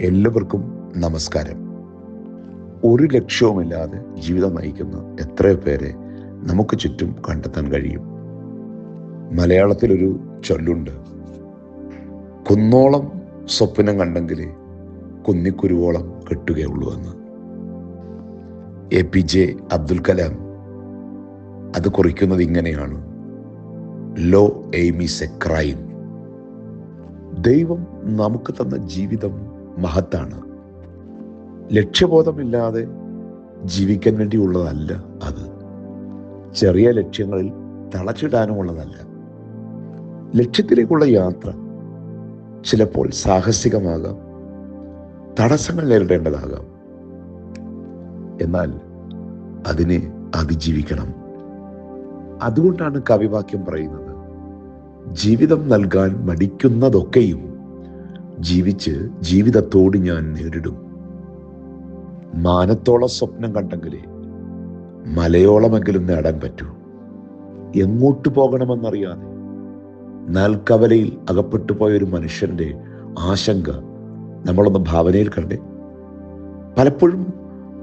എല്ലാവർക്കും നമസ്കാരം. ഒരു ലക്ഷ്യവുമില്ലാതെ ജീവിതം നയിക്കുന്ന എത്രയോ പേരെ നമുക്ക് ചുറ്റും കണ്ടെത്താൻ കഴിയും. മലയാളത്തിലൊരു ചൊല്ലുണ്ട്. കുന്നോളം സ്വപ്നം കണ്ടെങ്കിൽ കുന്നിക്കുരുവോളം കെട്ടുകയുള്ളൂ എന്ന്. A P J Abdul Kalam അത് കുറിക്കുന്നത് ഇങ്ങനെയാണ്. ലോ എയിം എ ക്രൈം ദൈവം നമുക്ക് തന്ന ജീവിതം മഹത്താണ്. ലക്ഷ്യബോധമില്ലാതെ ജീവിക്കാൻ വേണ്ടിയുള്ളതല്ല അത്. ചെറിയ ലക്ഷ്യങ്ങളിൽ തളച്ചിടാനുമുള്ളതല്ല ലക്ഷ്യത്തിലേക്കുള്ള യാത്ര ചിലപ്പോൾ സാഹസികമാകാം. തടസ്സങ്ങൾ നേരിടേണ്ടതാകാം. എന്നാൽ അതിനെ അതിജീവിക്കണം. അതുകൊണ്ടാണ് കവിവാക്യം പറയുന്നത്. ജീവിതം നൽകാൻ മടിക്കുന്നതൊക്കെയും ജീവിച്ച് ജീവിതത്തോട് ഞാൻ നേരിടും. മാനത്തോളം സ്വപ്നം കണ്ടെങ്കിലേ മലയോളമെങ്കിലും നേടാൻ പറ്റൂ. എങ്ങോട്ട് പോകണമെന്നറിയാതെ നാൽക്കവലയിൽ അകപ്പെട്ടു പോയ ഒരു മനുഷ്യന്റെ ആശങ്ക നമ്മളൊന്ന് ഭാവനയിൽ കണ്ടേ. പലപ്പോഴും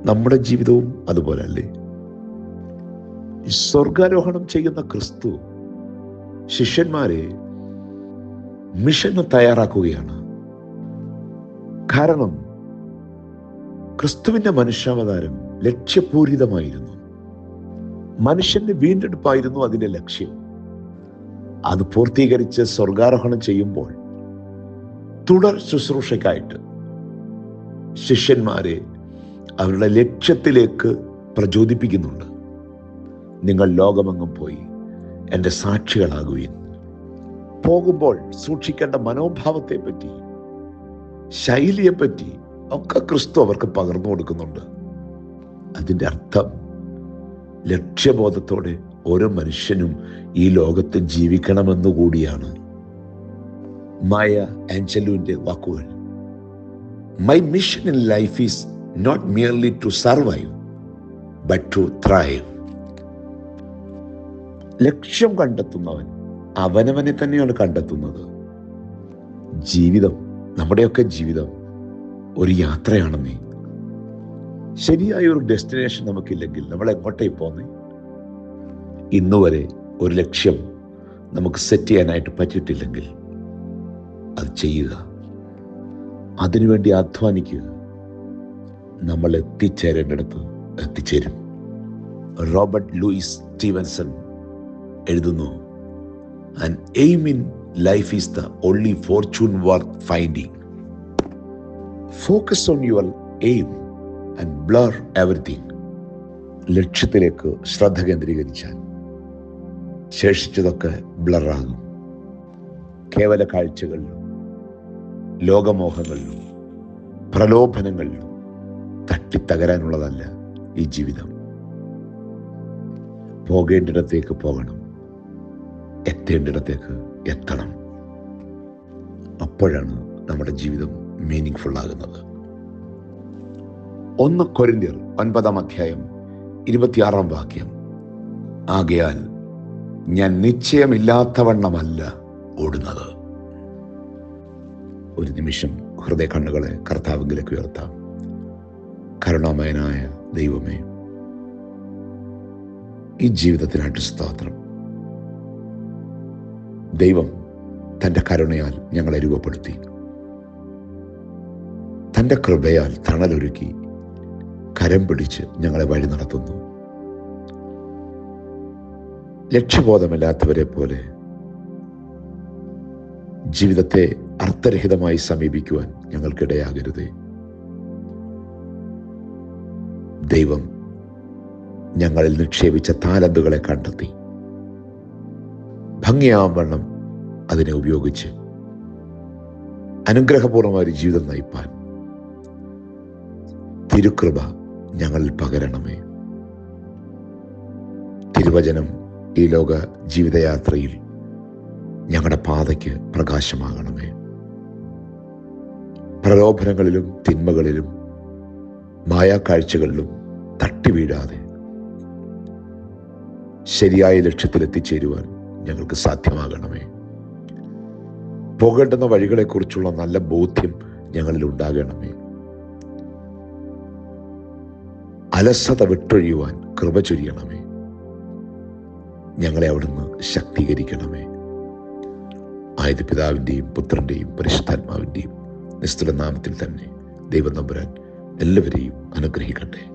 നമ്മുടെ ജീവിതവും അതുപോലെ അല്ലേ? സ്വർഗാരോഹണം ചെയ്യുന്ന ക്രിസ്തു ശിഷ്യന്മാരെ മിഷന് തയ്യാറാക്കുകയാണ്. കാരണം ക്രിസ്തുവിന്റെ മനുഷ്യാവതാരം ലക്ഷ്യപൂരിതമായിരുന്നു. മനുഷ്യന്റെ വീണ്ടെടുപ്പായിരുന്നു അതിന്റെ ലക്ഷ്യം. അത് പൂർത്തീകരിച്ച് സ്വർഗാരോഹണം ചെയ്യുമ്പോൾ തുടർ ശുശ്രൂഷയ്ക്കായിട്ട് ശിഷ്യന്മാരെ അവരുടെ ലക്ഷ്യത്തിലേക്ക് പ്രചോദിപ്പിക്കുന്നുണ്ട്. നിങ്ങൾ ലോകമെങ്ങും പോയി എന്റെ സാക്ഷികളാകുകയും പോകുമ്പോൾ സൂക്ഷിക്കേണ്ട മനോഭാവത്തെ പറ്റി ശൈലിയെ പറ്റി ഒക്കെ ക്രിസ്തു അവർക്ക് പകർന്നു കൊടുക്കുന്നുണ്ട്. അതിന്റെ അർത്ഥം ലക്ഷ്യബോധത്തോടെ ഓരോ മനുഷ്യനും ഈ ലോകത്ത് ജീവിക്കണമെന്നു കൂടിയാണ്. മായ ആഞ്ചലുവിന്റെ വാക്കുകൾ. My mission in life is not merely to survive but to thrive ലക്ഷ്യം കണ്ടെത്തുന്നവൻ അവനവനെ തന്നെയാണ് കണ്ടെത്തുന്നത്. ജീവിതം നമ്മുടെയൊക്കെ ജീവിതം ഒരു യാത്രയാണെന്നേ ശരിയായ ഒരു ഡെസ്റ്റിനേഷൻ നമുക്കില്ലെങ്കിൽ നമ്മൾ എങ്ങോട്ടേ പോന്നേ? ഇന്നു വരെ ഒരു ലക്ഷ്യം നമുക്ക് സെറ്റ് ചെയ്യാനായിട്ട് പറ്റിയിട്ടില്ലെങ്കിൽ അത് ചെയ്യുക. അതിനുവേണ്ടി അധ്വാനിക്കുക നമ്മൾ എത്തിച്ചേരേണ്ടിടത്ത് എത്തിച്ചേരും. റോബർട്ട് ലൂയിസ് സ്റ്റീവൻസൺ എഴുതുന്നു and aim in life is the only fortune worth finding focus on your aim and blur everything ലക്ഷ്യത്തിലേക്ക് ശ്രദ്ധ കേന്ദ്രീകരിച്ചാൽ ശേഷിച്ചതൊക്കെ ബ്ലറാകും കേവല കാഴ്ചകളിലും ലോകമോഹങ്ങളിലും പ്രലോഭനങ്ങളിലും തട്ടിത്തകരാനുള്ളതല്ല ഈ ജീവിതം. പോകേണ്ടിടത്തേക്ക് പോകണം. എത്തേണ്ടിടത്തേക്ക് എത്തണം. അപ്പോഴാണ് നമ്മുടെ ജീവിതം മീനിങ് ഫുൾ ആകുന്നത്. ഒന്ന് കൊരിന്തിയർ ഒൻപതാം അധ്യായം ഇരുപത്തിയാറാം വാക്യം. ആകയാൽ ഞാൻ നിശ്ചയമില്ലാത്തവണ്ണമല്ല ഓടുന്നത്. ഒരു നിമിഷം ഹൃദയ കണ്ണുകളെ കർത്താവിലേക്ക് ഉയർത്താം. കരുണാമയനായ ദൈവമേ ഈ ജീവിതത്തിനായിട്ട് സ്തോത്രം. ദൈവം തന്റെ കരുണയാൽ ഞങ്ങളെ രൂപപ്പെടുത്തി. തന്റെ കൃപയാൽ തണലൊരുക്കി കരം പിടിച്ച് ഞങ്ങളെ വഴി നടത്തുന്നു. ലക്ഷ്യബോധമില്ലാത്തവരെ പോലെ ജീവിതത്തെ അർത്ഥരഹിതമായി സമീപിക്കുവാൻ ഞങ്ങൾക്കിടയാകരുതേ. ദൈവം ഞങ്ങളിൽ നിക്ഷേപിച്ച താലന്തുകളെ കണ്ടെത്തി. ഭംഗിയാവണ്ണം അതിനെ ഉപയോഗിച്ച് അനുഗ്രഹപൂർണമായ ഒരു ജീവിതം നയിപ്പാൻ തിരുക്കൃപ ഞങ്ങളിൽ പകരണമേ. തിരുവചനം ഈ ലോക ജീവിതയാത്രയിൽ ഞങ്ങളുടെ പാതയ്ക്ക് പ്രകാശമാകണമേ. പ്രലോഭനങ്ങളിലും തിന്മകളിലും മായാക്കാഴ്ചകളിലും തട്ടിവീഴാതെ ശരിയായ ലക്ഷ്യത്തിൽ എത്തിച്ചേരുവാൻ ഞങ്ങൾക്ക് സാധ്യമാകണമേ. പോകേണ്ടുന്ന വഴികളെക്കുറിച്ചുള്ള നല്ല ബോധ്യം ഞങ്ങളിൽ ഉണ്ടാകണമേ. അലസത വിട്ടൊഴിയുവാൻ കൃപ ചൊരിയണമേ. ഞങ്ങളെ അവിടുന്ന് ശക്തീകരിക്കണമേ. ആയത് പിതാവിന്റെയും പുത്രന്റെയും പരിശുദ്ധാത്മാവിന്റെയും നിസ്തുല നാമത്തിൽ തന്നെ ദൈവം നമ്പുരാൻ എല്ലാവരെയും അനുഗ്രഹിക്കട്ടെ.